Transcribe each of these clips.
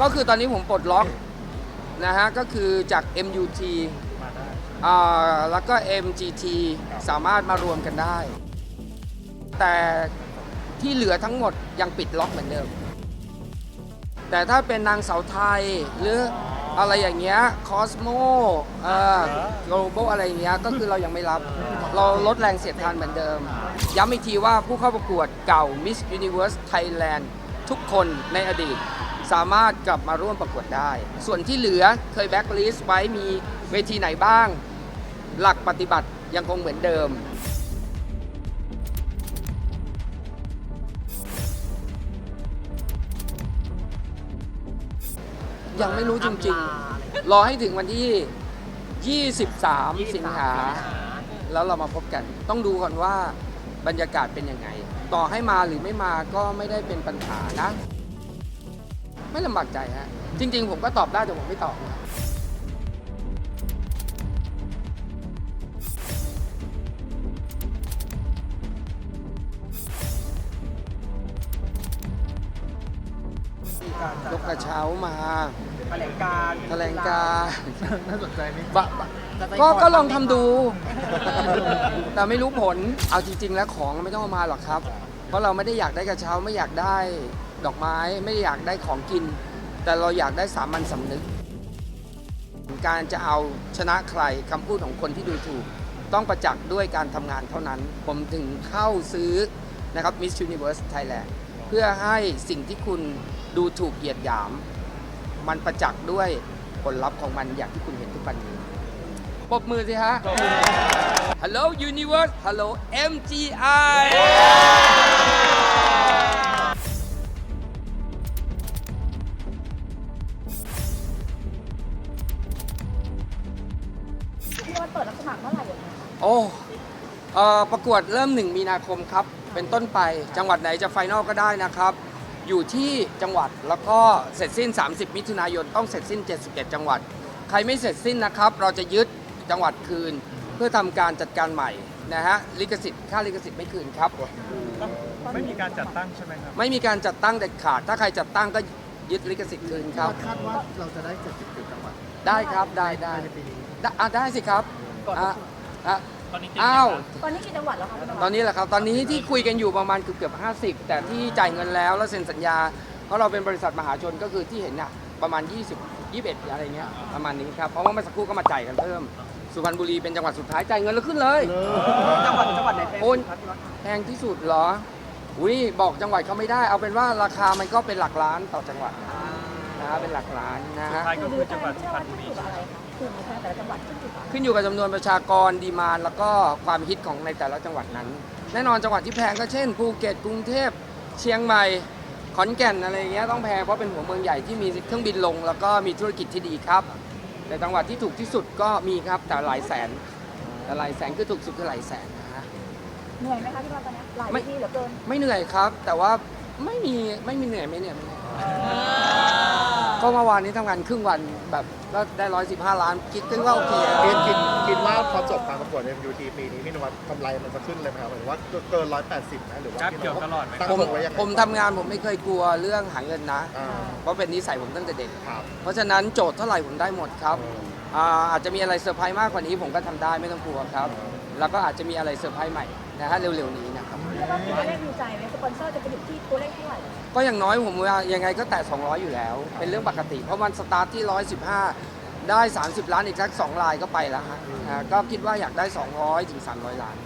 ก็คือตอนนี้ผมปลดล็อกนะฮะก็คือจาก MUT มาได้ อ่าแล้วก็ MGT สามารถมารวมกันได้ แต่ที่เหลือทั้งหมดยังปิดล็อกเหมือนเดิม แต่ถ้าเป็นนางเสาวไทยหรืออะไรอย่างเงี้ยคอสโมเอ่อ global อะไรอย่างเงี้ยก็คือเรายังไม่รับ เราลดแรงเสียดทานเหมือนเดิม ย้ำอีกทีว่าผู้เข้าประกวดเก่า Miss Universe Thailand ทุกคนในอดีต สามารถกลับมาร่วมประกวดได้ ส่วนที่เหลือเคยแบ็กลิสต์ไว้มีเวทีไหนบ้าง หลักปฏิบัติยังคงเหมือนเดิม ยังไม่รู้จริงๆ รอให้ถึงวันที่ 23 สิงหา แล้วเรามาพบกัน ต้องดูก่อนว่าบรรยากาศเป็นยังไง ต่อให้มาหรือไม่มาก็ไม่ได้เป็นปัญหานะ ไม่ลำบากใจฮะจริง ๆ ผมก็ตอบได้แต่ผมไม่ตอบนะยกกระเช้ามาแถลงการแถลงการน่าสนใจไหมบะบะก็ก็ลองทำดู แต่ไม่รู้ผลเอาจริง ๆ แล้วของไม่ต้องเอามาหรอกครับ เพราะเราไม่ได้อยากได้กระเช้าไม่อยากได้ ดอกไม้ไม่ได้อยากได้ของกิน แต่เราอยากได้สามัญสำนึก การจะเอาชนะใครคำพูดของคนที่ดูถูก ต้องประจักษ์ด้วยการทำงานเท่านั้น ผมถึงเข้าซื้อนะครับ Miss Universe Thailand เพื่อให้สิ่งที่คุณดูถูกเหยียดหยาม มันประจักษ์ด้วยผลลัพธ์ของมันอย่างที่คุณเห็นทุกวันนี้ปรบมือสิฮะ Hello Universe Hello MGI เอ่อประกวดเริ่ม 1 มีนาคมครับ เป็นต้นไปจังหวัดไหนจะไฟนอลก็ได้นะครับ อยู่ที่จังหวัดแล้วก็เสร็จสิ้น 30 มิถุนายนต้องเสร็จสิ้น71จังหวัด ใครไม่เสร็จสิ้นนะครับ เราจะยึดจังหวัดคืน เพื่อทำการจัดการใหม่นะฮะลิขสิทธิ์ค่าลิขสิทธิ์ไม่คืนครับไม่มีการจัดตั้งใช่ไหมครับ ไม่มีการจัดตั้งเด็ดขาด ถ้าใครจัดตั้งก็ยึดลิขสิทธิ์คืนครับ คาดว่าเราจะได้70จังหวัดได้ครับได้ได้ในปีนี้ ได้อะได้สิครับก่อน อะอะ ตอนนี้อ้าว ตอนนี้กี่จังหวัดแล้วคะตอนนี้แหละครับ ตอนนี้ที่คุยกันอยู่ประมาณเกือบเกือบ50แต่ที่จ่ายเงินแล้วแล้วเซ็นสัญญา เพราะเราเป็นบริษัทมหาชนก็คือที่เห็นน่ะประมาณ 20 21อะไรเงี้ยประมาณนี้ครับเพราะว่าเมื่อสักครู่ก็มาจ่ายกันเพิ่ม สุพรรณบุรีเป็นจังหวัดสุดท้ายจ่ายเงินแล้วขึ้นเลย จังหวัดจังหวัดไหนเป็นโอน ครับพี่วัดแพงที่สุดเหรออุ้ยบอกจังหวัดเขาไม่ได้ เอาเป็นว่าราคามันก็เป็นหลักล้านต่อจังหวัดนะ ฮะเป็นหลักล้านนะฮะท้ายก็คือจังหวัดสุเชื่อพรรว่าณบุรีขึ้นอยู่กับอะไรคะกลุ่มในแต่ละจังหวัดขึ้นอยู่กับอะไรขึ้นอยู่กับจำนวนประชากรดีมานแล้วก็ความฮิตของในแต่ละจังหวัดนั้น แน่นอนจังหวัดที่แพงก็เช่นภูเก็ตกรุงเทพเชียงใหม่ขอนแก่นอะไรอย่างเงี้ยต้องแพงเพราะเป็นหัวเมืองใหญ่ที่มีเครื่องบินลง แล้วก็มีธุรกิจที่ดีครับ แต่จังหวัดที่ถูกที่สุดก็มีครับแต่หลายแสน แต่หลายแสนคือถูกสุดคือหลายแสนนะฮะ เหนื่อยไหมคะพี่ว่าตอนเนี้ยหลายไม่วิธีเหลือเกินไม่เหนื่อยครับ แต่ว่าไม่มีไม่มีเหนื่อยไม่เหนื่อยไม่เหนื่อย ก็เมื่อวานนี้ทำงานครึ่งวันแบบก็ได้ร้อยสิบห้าล้าน คิดกันว่าโอเคคิดคิดคิดว่าพอจบการประกวด MUT ปีนี้พี่นวัดกำไรมันจะขึ้นเลยไหมครับหมายถึงว่าเกิน 180นะหรือว่าครับพี่นเกี่ยววัดตลอดไหมคตั้รับงผมตัวไว้ยังไงผมทำงานผมไม่เคยกลัวเรื่องหาเงินนะ อ่าเพราะเป็นนิสัยผมตั้งแต่เด็ก ครับ เพราะฉะนั้นโจทย์เท่าไหร่ผมได้หมดครับอ่าอาจจะมีอะไรเซอร์ไพรส์มากกว่านี้ผมก็ทำได้ไม่ต้องกลัวครับ แล้วก็อาจจะมีอะไรเซอร์ไพรส์ใหม่นะฮะเร็วๆนี้นะครับ แล้วก็มีตัวเลขดูใจไหมสปอนเซอร์จะไปอยู่ที่ตัวเลขเท่าไหร่ ก็อย่างน้อยผมว่ายังไงก็แตะ200 อยู่แล้ว เป็นเรื่องปกติ เพราะมันสตาร์ทที่ 115 ได้ 30 ล้านอีกสัก2ลายก็ไปแล้วฮะอ่าก็คิดว่าอยากได้ 200ถึง300 ล้าน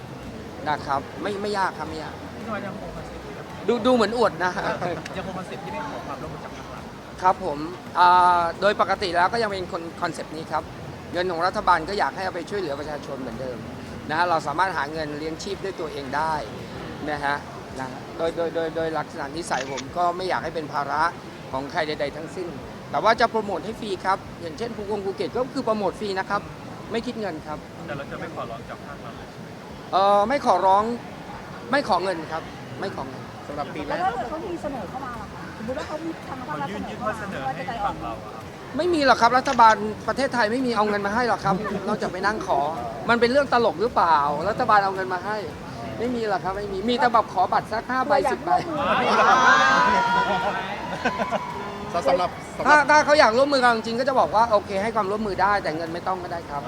นะครับไม่ไม่ยากครับไม่ยากพี่นวัดยังคงคอนเซ็ปต์อยู่ครับดูดูเหมือนอวดนะ ยังคงคอนเซ็ปต์ที่ไม่ขอความร่วมมือจากภาครัฐครับผมอ่าโดยปกติแล้วก็ยังเป็นคนคอนเซปต์นี้ครับ เงินของรัฐบาลก็อยากให้เอาไปช่วยเหลือประชาชนเหมือนเดิมนะฮะเราสามารถหาเงินเลี้ยงชีพด้วยตัวเองได้นะฮะ นะฮะโดยโดยโดยโดยลักษณะนิสัยผมก็ไม่อยากให้เป็นภาระของใครใด ๆ ทั้งสิ้น แต่ว่าจะโปรโมทให้ฟรีครับ อย่างเช่นภูกงภูเก็ตก็คือโปรโมทฟรีนะครับ ไม่คิดเงินครับ แต่เราจะไม่ขอร้องจากภาครัฐเลยใช่ไหมเออไม่ขอร้องไม่ขอเงินครับ ไม่ขอเงินสำหรับปีแรแล้วก ถ้าเกิดเขามีเสนอเข้ามาล่ะคะสมมติว่าเขามีทางคภาคนรัฐยื่เสนนอยื่นเข้าข้อมาเสนอว่าให้จะใจอ่อฝั่นงเราอะครับไม่มีหรอกครับรัฐบาลประเทศไทยไม่มีเอาเงินมาให้หรอกครับ นอกจากไปนั่งขอ มันเป็นเรื่องตลกหรือเปล่า รัฐบาลเอาเงินมาให้ ไม่มีหรอกครับไม่มีมีแต่แบบขอบัตรสักห้าใบสิบใบสำหรับสำหถ้ารับถ้าเขาอยากร่วมมือกันจริงๆก็จะบอกว่าโอเค ให้ความร่วมมือได้แต่เงินไม่ต้องก็ได้ครับ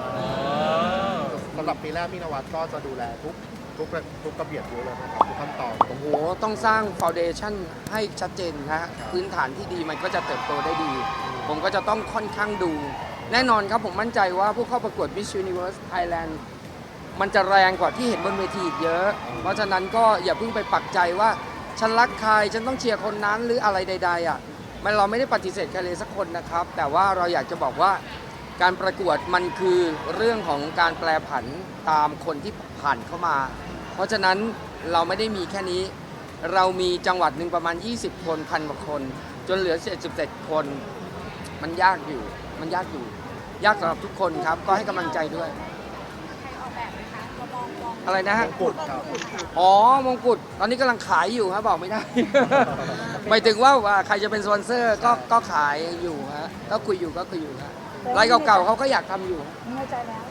สำหรับปีแรกพี่นวัดก็จะดูแลทุกทุกทุกระเบียบอยู่เลยนะครับทุกขั้นตอนโอ้โห ต้องสร้างฟ u n เดชั o นให้ชัดเจนนะฮะพื้นฐานที่ดีมันก็จะเติบโตได้ดี ผมก็จะต้องค่อนข้างดู แน่นอนครับผมมั่นใจว่าผู้เข้าประกวด Miss Universe Thailand มันจะแรงกว่าที่เห็นบนเวทีอีกเยอะ เพราะฉะนั้นก็อย่าเพิ่งไปปักใจว่าฉันรักใครฉันต้องเชียร์คนนั้นหรืออะไรใด ๆ อะ มันเราไม่ได้ปฏิเสธใครเลยสักคนนะครับ แต่ว่าเราอยากจะบอกว่าการประกวดมันคือเรื่องของการแปลผันตามคนที่ผ่านเข้ามา เพราะฉะนั้นเราไม่ได้มีแค่นี้ เรามีจังหวัดหนึ่งประมาณ 20 คนพันกว่าคน จนเหลือ77คน มันยากอยู่ มันยากอยู่ ยากสำหรับทุกคนครับ ก็ให้กำลังใจด้วย อะไรนะฮะ กุดครับอ๋อ มงกุฎ ตอนนี้กำลังขายอยู่ครับบอกไม่ได้ หมายถึงว่าว่าใครจะเป็นสปอนเซอร์ก็ก็ขายอยู่ฮะ ก็คุยอยู่ก็คุยอยู่ฮะรายเก่าๆเขาก็อยากทำอยู่ มีในใจแล้ว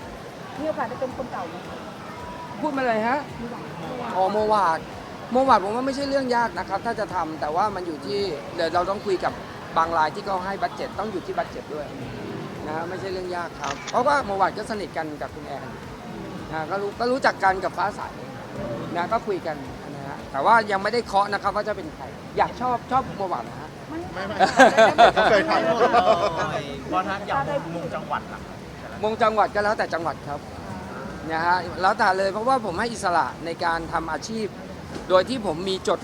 มีโอกาสได้เป็นคนเก่าไหมพูดมาเลยฮะมีหวังมีหวังอ๋อโมวาดโมวาดผมว่าไม่ใช่เรื่องยากนะครับ ถ้าจะทำแต่ว่ามันอยู่ที่เดี๋ยวเราต้องคุยกับบางรายที่เขาให้บัตเจ็ตต้องอยู่ที่บัตเจ็ตด้วยนะฮะไม่ใช่เรื่องยากครับ เพราะว่าโมวาดก็สนิทกันกับคุณแอน นะก็รู้ก็รู้จักกันกับฟ้าใสนะก็คุยกันนะฮะแต่ว่ายังไม่ได้เคาะนะครับว่าจะเป็นใครอยากชอบชอบโมวาดนะฮะ ไม่ไม่ไม่เขาเคยทบอลฮะอย่างมุมจังหวัดล่ะมงจังหวัดก็แล้วแต่จังหวัดครับนะฮะแล้วแต่เลยเพราะว่าผมให้อิสระในการทำอาชีพ โดยที่ผมมีจด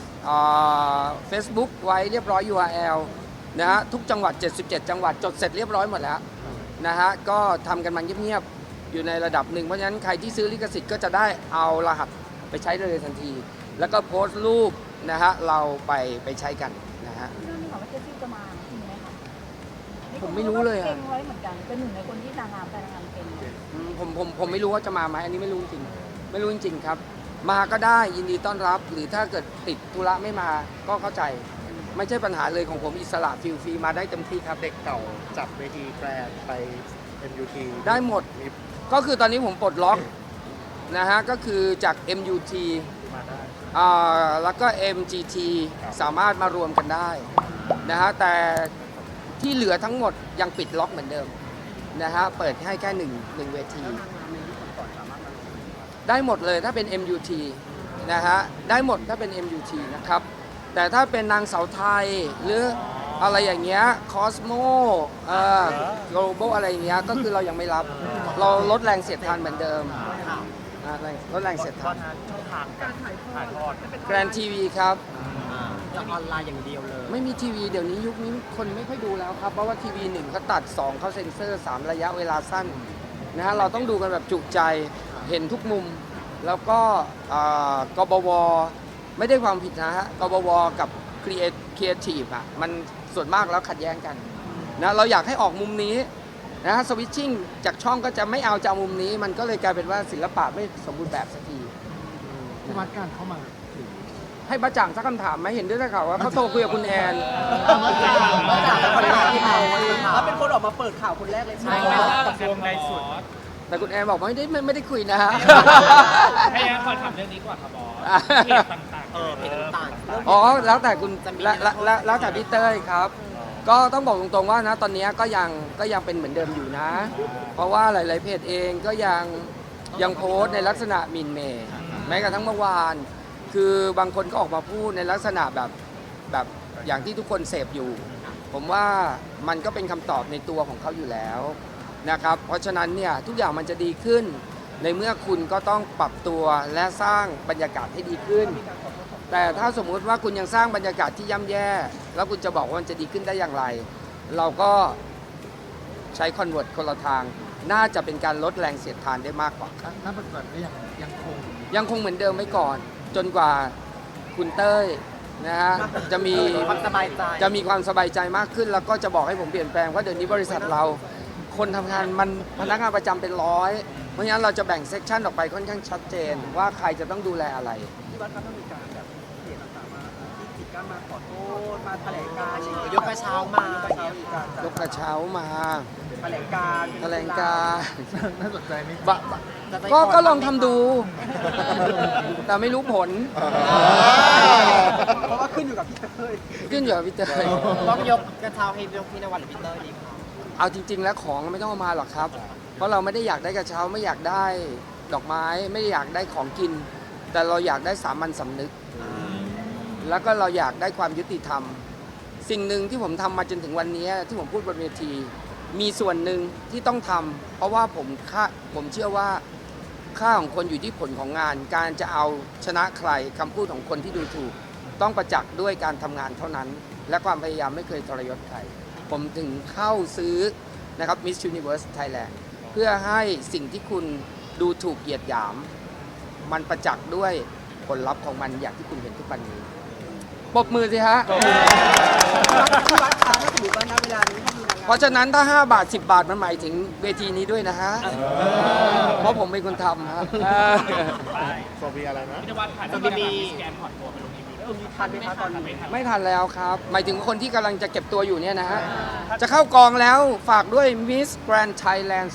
เฟซบุ๊กไว้เรียบร้อย URL นะฮะทุกจังหวัด 77 จังหวัดจดเสร็จเรียบร้อยหมดแล้วนะฮะก็ทำกันมาเงียบๆ อยู่ในระดับหนึ่งเพราะฉะนั้นใครที่ซื้อลิขสิทธิ์ก็จะได้เอารหัสไปใช้ได้เลยทันที แล้วก็โพสต์รูปนะฮะเราไปไปใช้กันนะฮะ เรื่องนี้ของว่าเจสซี่จะมาจริงไหมคะผมไม่รู้เลยอะ เก่งไว้เหมือนกันเป็นหนึ่งในคนที่นางงามแต่นางงามเก่งอืมผมผมผมไม่รู้ว่าจะมาไหมอันนี้ไม่รู้จริงไม่รู้จริงๆครับ มาก็ได้ยินดีต้อนรับ หรือถ้าเกิดติดธุระไม่มาก็เข้าใจ ไม่ใช่ปัญหาเลยของผมอิสระฟิลฟรีมาได้เต็มที่ครับำเด็กเก่าจับเวทีแกรนด์ไป MUT ได้หมด มี ก็คือตอนนี้ผมปลดล็อกนะฮะก็คือจาก MUT มาได้ อ่าแล้วก็ MGT สามารถมารวมกันได้นะฮะแต่ที่เหลือทั้งหมดยังปิดล็อกเหมือนเดิมนะฮะเปิดให้แค่หนึ่งหนึ่งเวที ได้หมดเลยถ้าเป็น MUT นะฮะได้หมดถ้าเป็น MUT นะครับ แต่ถ้าเป็นนางเสาวไทยหรือ อะไรอย่างเงี้ยคอสโมเอ่อ global อะไรอย่างเงี้ยก็คือเรายังไม่รับ เราลดแรงเสียดทานเหมือนเดิมอ่าแรงลดแรงเสียดบทาอนลฮะช่องทางการถ่ายทอดแกรนทีวีครับจะออนไลน์อย่างเดียวเลย ไม่มีทีวีเดี๋ยวนี้ยุคนี้คนไม่ค่อยดูแล้วครับ เพราะว่าทีวีหนึ่งเขาตัด 2 เขาเซ็นเซอร์ 3 ระยะเวลาสั้นนะฮะเราต้องดูกันแบบจุใจเห็นทุกมุม แล้วก็อ่ากบวไม่ได้ความผิดนะฮะกบวกับครีเอททีฟอะมัน ส่วนมากแล้วขัดแย้งกันนะเราอยากให้ออกมุมนี้นะฮะสวิตชิ่งจากช่องก็จะไม่เอาจะเอามุมนี้ มันก็เลยกลายเป็นว่าศิลปะไม่สมบูรณ์แบบสักทีพี่วัดการเข้ามาให้ประจ่างสักคำถามไหมเห็นด้วยนะข่าวว่าเขาโทรคุยกับคุณแอนมาจากคนแรกที่เราเขาเป็นคนออกมาเปิดข่าวคนแรกเลยใช่ไหมกระทรวงใดสุดแต่คุณแอนบอกไม่ได้ไม่ไม่ได้คุยนะฮะให้แอนขอถามเรื่องนี้ก่อนครับบอสอ่า เพจต่างๆเออเพจต่างๆเริ่มอ๋อแล้วแต่คุณจะมีและและและนักโทษแล้วแต่พี่เต้ยครับ ก็ต้องบอกตรงๆว่านะตอนนี้ก็ยังก็ยังเป็นเหมือนเดิมอยู่นะ เพราะว่าหลาย ๆ เพจเองก็ยังยังโพสต์ในลักษณะหมินเมย์แม้กระทั่งเมื่อวาน คือบางคนก็ออกมาพูดในลักษณะแบบแบบอย่างที่ทุกคนเสพอยู่ ผมว่ามันก็เป็นคำตอบในตัวของเขาอยู่แล้วนะครับ เพราะฉะนั้นเนี่ยทุกอย่างมันจะดีขึ้น ในเมื่อคุณก็ต้องปรับตัวและสร้างบรรยากาศให้ดีขึ้น แต่ถ้าสมมุติว่าคุณยังสร้างบรรยากาศที่ย่ำแย่ แล้วคุณจะบอกว่ามันจะดีขึ้นได้อย่างไร เราก็ใช้คอนเวิร์ตคนละทาง น่าจะเป็นการลดแรงเสียดทานได้มากกว่าถ้าปฏิบัติก็ยังยังคงยังคงเหมือนเดิมไว้ก่อน จนกว่าคุณเต้ยนะฮะจะมีความสบายใจจะมีความสบายใจมากขึ้น แล้วก็จะบอกให้ผมเปลี่ยนแปลงว่าเดี๋ยวนี้บริษัทเรา คนทำงานมันพนักงานประจำเป็นร้อย เพราะฉะนั้นเราจะแบ่งเซกชันออกไปค่อนข้างชัดเจน ว่าใครจะต้องดูแลอะไรที่วัดก็ต้องมีการแบบเพจต่างๆมาที่ กิจการมาขอโทษมาแถลงการณ์ยกกระเช้ามายกกระเช้าอีกการยกกระเช้ามาไปแถลงการณ์แถลงการน่าสนใจไหมบะบะก็ก็ลองทำดู แต่ไม่รู้ผล เพราะว่าขึ้นอยู่กับพี่เต้ยขึ้นอยู่กับพี่เตยต้องยกกระเช้าให้ยกพี่นวัดหรือพี่เต้ยดีครับเอาจริง ๆ แล้วของไม่ต้องเอามาหรอกครับ เพราะเราไม่ได้อยากได้กระเช้าไม่อยากได้ดอกไม้ไม่ได้อยากได้ของกิน แต่เราอยากได้สามัญสำนึก แล้วก็เราอยากได้ความยุติธรรม สิ่งหนึ่งที่ผมทำมาจนถึงวันนี้ที่ผมพูดบนเวที มีส่วนหนึ่งที่ต้องทำเพราะว่าผมค่าผมเชื่อว่าค่าของคนอยู่ที่ผลของงาน การจะเอาชนะใครคำพูดของคนที่ดูถูก ต้องประจักษ์ด้วยการทำงานเท่านั้น และความพยายามไม่เคยทรยศใครผมถึงเข้าซื้อนะครับ Miss Universe Thailand เพื่อให้สิ่งที่คุณดูถูกเหยียดหยาม มันประจักษ์ด้วยผลลัพธ์ของมันอย่างที่คุณเห็นทุกวันนี้ ปรบมือสิฮะพี่วัดคะถ้าสมมติว่าณเวลานี้ถ้ามีนางงามเพราะฉะนั้นถ้า 5 บาท 10 บาทมันหมายถึงเวทีนี้ด้วยนะฮะ เพราะผมเป็นคนทำครับโซบีอะไรนะพี่นวัดผ่านจะมีสแกนถอดตัวไปลงอีเวนต์เออมีทันไหมคะตอนนี้ไม่ทันแล้วครับ หมายถึงคนที่กำลังจะเก็บตัวอยู่เนี่ยนะฮะ จะเข้ากองแล้วฝากด้วย Miss Grand Thailand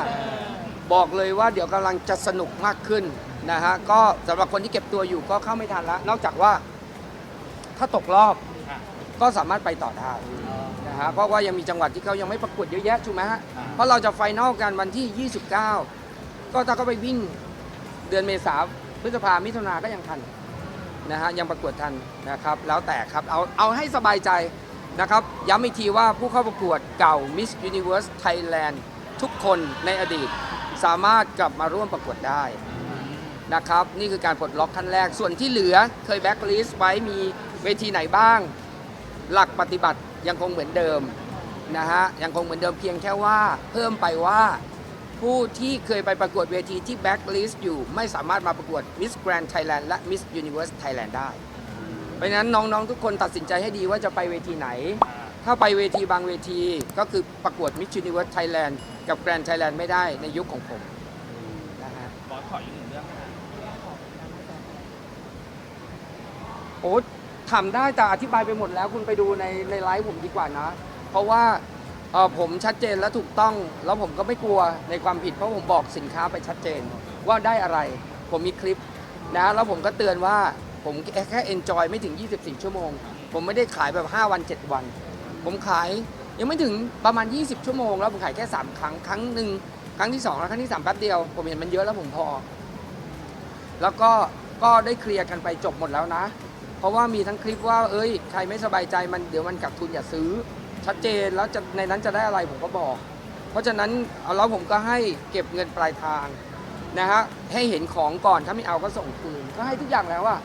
2025 บอกเลยว่าเดี๋ยวกำลังจะสนุกมากขึ้นนะฮะ ก็สำหรับคนที่เก็บตัวอยู่ก็เข้าไม่ทันแล้วนอกจากว่า ถ้าตกรอบก็สามารถไปต่อได้นะฮะเพราะว่ายังมีจังหวัดที่เขายังไม่ประกวดเยอะแยะถูกไหมฮะเพราะเราจะไฟนอลกันวันที่ 29 ก็ถ้าเขาไปวิ่งเดือนเมษาพฤษภามิถุนาก็ยังทันนะฮะยังประกวดทันนะครับ แล้วแต่ครับเอาเอาให้สบายใจนะครับ ย้ำอีกทีว่าผู้เข้าประกวดเก่า Miss Universe Thailand ทุกคนในอดีตสามารถกลับมาร่วมประกวดได้นะครับ นี่คือการปลดล็อกขั้นแรกส่วนที่เหลือเคยแบ็กลิสต์ไว้มี เวทีไหนบ้าง หลักปฏิบัติยังคงเหมือนเดิมนะฮะยังคงเหมือนเดิมเพียงแค่ว่าเพิ่มไปว่าผู้ที่เคยไปประกวดเวทีที่แบ็กลิสต์อยู่ไม่สามารถมาประกวด Miss Grand Thailand และ Miss Universe Thailand ได้ เพราะฉะนั้นน้องๆ ทุกคนตัดสินใจให้ดีว่าจะไปเวทีไหน ถ้าไปเวทีบางเวทีก็คือประกวด Miss Universe Thailand กับ Grand Thailand ไม่ได้ในยุคของผมนะฮะบอสขออีกหนึ่งเรื่องนะโอ้ ทำได้แต่อธิบายไปหมดแล้วคุณไปดูในในไลฟ์ผมดีกว่านะ เพราะว่าเอ่อผมชัดเจนและถูกต้อง แล้วผมก็ไม่กลัวในความผิด เพราะผมบอกสินค้าไปชัดเจนว่าได้อะไร ผมมีคลิปนะแล้วผมก็เตือนว่าผมแค่เอนจอยไม่ถึง 24 ชั่วโมง ผมไม่ได้ขายแบบ 5 วัน 7 วัน ผมขายยังไม่ถึงประมาณ 20 ชั่วโมง แล้วผมขายแค่ 3 ครั้งครั้งหนึ่งครั้งที่ 2 แล้วครั้งที่ 3 แป๊บเดียว ผมเห็นมันเยอะแล้วผมพอ แล้วก็ก็ได้เคลียร์กันไปจบหมดแล้วนะ ราะว่ามีทั้งคลิปว่า เอ้ย ใครไม่สบายใจมันเดี๋ยวมันกักทุนอย่าซื้อ ชัดเจนแล้วจะในนั้นจะได้อะไรผมก็บอก เพราะฉะนั้นเอาแล้วผมก็ให้เก็บเงินปลายทางนะฮะให้เห็นของก่อนถ้าไม่เอาก็ส่งคืนก็ให้ทุกอย่างแล้วอะ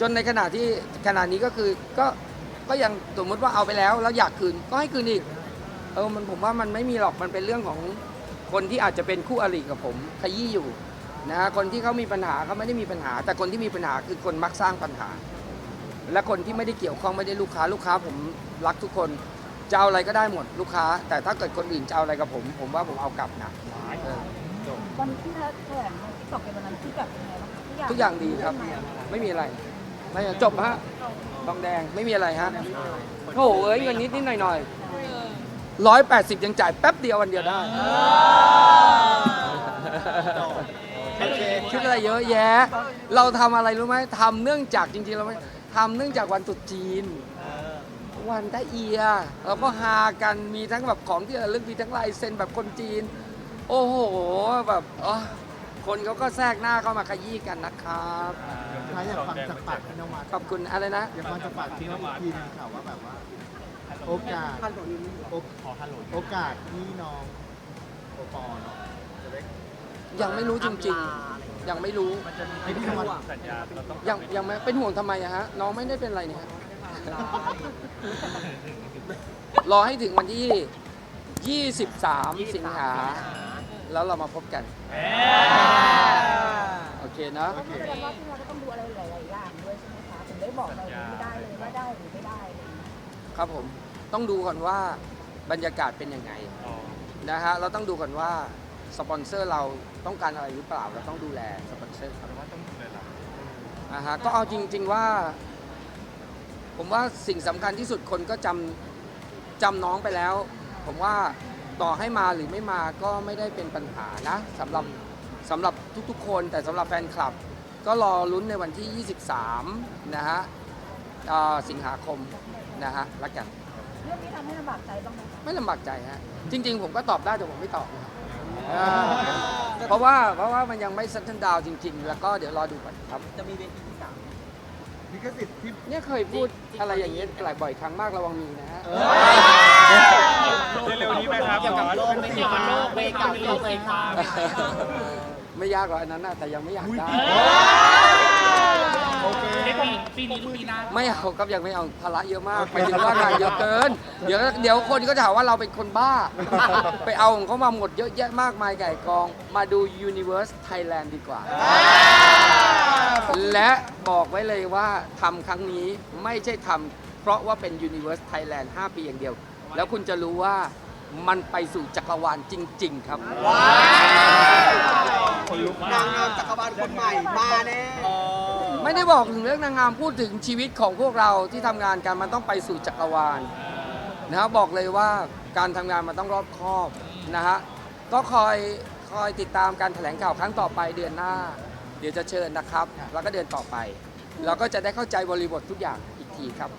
จนในขณะที่ขณะนี้ก็คือก็ก็ยังสมมติว่าเอาไปแล้วแล้วอยากคืนก็ให้คืนอีกเออมันผมว่ามันไม่มีหรอกมันเป็นเรื่องของคนที่อาจจะเป็นคู่อริกับผมขยี้อยู่นะฮะคนที่เขามีปัญหาเขาไม่ได้มีปัญหา แต่คนที่มีปัญหาคือคนมักสร้างปัญหา และคนที่ไม่ได้เกี่ยวข้องไม่ได้ลูกค้าลูกค้าผมรักทุกคนจะเอาอะไรก็ได้หมดลูกค้า แต่ถ้าเกิดคนอื่นจะเอาอะไรกับผม ผมว่าผมเอากลับนะเออวันที่แถลงในทิกตอกในวันนั้นที่แบบยังไงบ้างคะทุกอย่างดีครับ ไม่มีอะไรไม่จบฮะทองแดงไม่มีอะไรฮะโอ้โหเอ้ยเงินนิดนิดหน่อยหน่อยร้อยแปดสิบยังจ่ายแป๊บเดียววันเดียวได้คิดอะไรเยอะแยะ เราทำอะไรรู้ไหมทำเนื่องจากจริงๆเราไม่ ทำเนื่องจากวันตรุษจีน วันตะเอีย เราก็ฮากันมีทั้งแบบของที่ระลึกมีทั้งลายเซ็นแบบคนจีน โอ้โหแบบอ๋อคนเขาก็แทรกหน้าเข้ามาขยี้กันนะครับท้ายอยากฟังจากปากพี่นวัดขอบคุณอะไรนะอยากฟังจากปากพี่นวัดอีกทีนึงค่ะว่าแบบว่า โอกาสทันของนี้โอกโอกาสที่น้องโอปอเนาะจะได้ยังไม่รู้จริง ๆ ยังไม่รู้มันจะมีให้พี่นวัดสัญญาเราต้องยังยังไม่เป็นห่วงทำไมอะฮะน้องไม่ได้เป็นอะไรเนี่ยฮะรอให้ถึงวันที่ 23 สิงหา แล้วเรามาพบกัน โอเคนะ ก็คือแสดงว่าพี่เราก็ต้องดูอะไรหลายๆอย่างด้วยใช่ไหมคะถึงได้บอกเราไม่ได้เลยว่าได้หรือไม่ได้อะไรอย่างเงี้ยครับผม ต้องดูก่อนว่าบรรยากาศเป็นยังไงนะฮะ เราต้องดูก่อนว่า สปอนเซอร์เราต้องการอะไรหรือเปล่าเราต้องดูแลสปอนเซอร์ครับ ว่าต้องดูแลเราอ่าฮะก็เอาจริง ๆว่า ผมว่าสิ่งสำคัญที่สุดคนก็จำจำน้องไปแล้ว ผมว่าต่อให้มาหรือไม่มาก็ไม่ได้เป็นปัญหานะสำหรับสำหรับทุกๆ คน แต่สำหรับแฟนคลับ ก็รอลุ้นในวันที่ 23 นะฮะอ่าสิงหาคมนะฮะละกัน เรื่องนี้ทำให้ลำบากใจบ้างไหมคะไม่ลำบากใจฮะจริง ๆ ผมก็ตอบได้แต่ผมไม่ตอบนะครับ อ่าเพราะว่าเพราะว่ามันยังไม่ซันทันดาวจริง ๆ แล้วก็เดี๋ยวรอดูก่อนครับ จะมีเวทีที่สามลิขสิทธิ์ที่เนี่ยเคยพูดอะไรอย่างเงี้ยหลายบ่อยครั้งมากระวังมีนะฮะเร็วๆนี้ไหมครับเกี่ยวกับโลกไม่เกี่ยวกับโลกเวกับโลกเลยค่ะไม่ยากหรอกอันนั้นนะแต่ยังไม่อยากได้ โอเค ปีนี้หรือปีหน้าไม่เอาครับยังไม่เอาภาระเยอะมากไปถึงว่างานเยอะเกิน เดี๋ยวเดี๋ยวคนก็จะหาว่าเราเป็นคนบ้า ไปเอาของเขามาหมดเยอะแยะมากมายไก่กอง มาดู Universe Thailand ดีกว่า และบอกไว้เลยว่าทำครั้งนี้ไม่ใช่ทำเพราะว่าเป็น Universe Thailand 5 ปีอย่างเดียว แล้วคุณจะรู้ว่ามันไปสู่จักรวาลจริง ๆ ครับ นางงามจักรวาลคนใหม่มาแน่ ไม่ได้บอกถึงเรื่องนางงามพูดถึงชีวิตของพวกเราที่ทำงานกันมันต้องไปสู่จักรวาลนะครับบอกเลยว่าการทำงานมันต้องรอบคอบนะฮะก็คอยคอยติดตามการแถลงข่าวครั้งต่อไปเดือนหน้า เดี๋ยวจะเชิญนะครับ แล้วก็เดือนต่อไป เราก็จะได้เข้าใจบริบททุกอย่างอีกทีครับ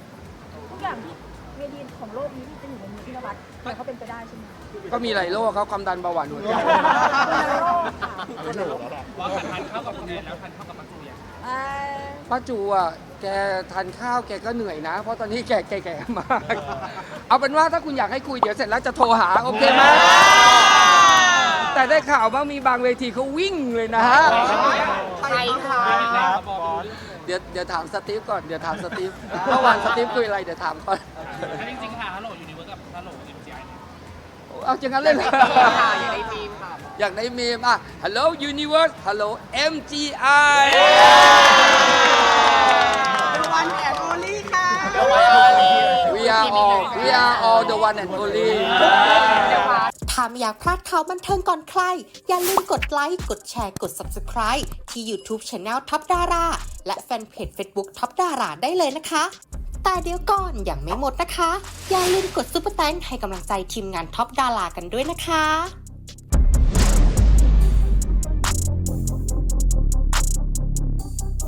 ทุกอย่างที่เวทีของโลกนี้ที่จะอยู่ในมือพี่นวัดมันเขาเป็นไปได้ใช่ไหมก็มีหลายโรคเขาความดันเบาหวานหัวใจ โลกค่ะไม่ถูกแล้วล่ะว่าขันทันเข้ากับคุณแอนแล้วทันเข้ากับปัจจุบันเอ่อป้าจูอะแกทานข้าวแกก็เหนื่อยนะ เพราะตอนนี้แกแก่ๆมาก เอาเป็นว่าถ้าคุณอยากให้คุยเดี๋ยวเสร็จแล้วจะโทรหาโอเคไหมแต่ได้ข่าวว่ามีบางเวทีเขาวิ่งเลยนะฮะ ใครคะบอสเดี๋ยวเดี๋ยวถามสตีฟก่อน เดี๋ยวถามสตีฟเมื่อวานสตีฟคุยอะไรเดี๋ยวถามก่อน จริงๆค่ะฮัลโหลยูนิเวิร์สกับฮัลโหลเอ็มจีไอเอาอย่างนั้นเลยเหรอ ค่ะอย่าได้ทีมค่ะ อยากได้เมมอะ Hello Universe Hello MGI วันแอนโอลี่ค่ะ We are all We are all the one and only ถ้าไม่อยากพลาดข่าวบันเทิงก่อนใคร อย่าลืมกดไลค์ กดแชร์ กด Subscribe ที่ YouTube Channel ท็อปดาราและแฟนเพจ Facebook ท็อปดาราได้เลยนะคะ แต่เดี๋ยวก่อนอย่างไม่หมดนะคะ อย่าลืมกดซุปเปอร์แตงให้กำลังใจทีมงานท็อปดารากันด้วยนะคะ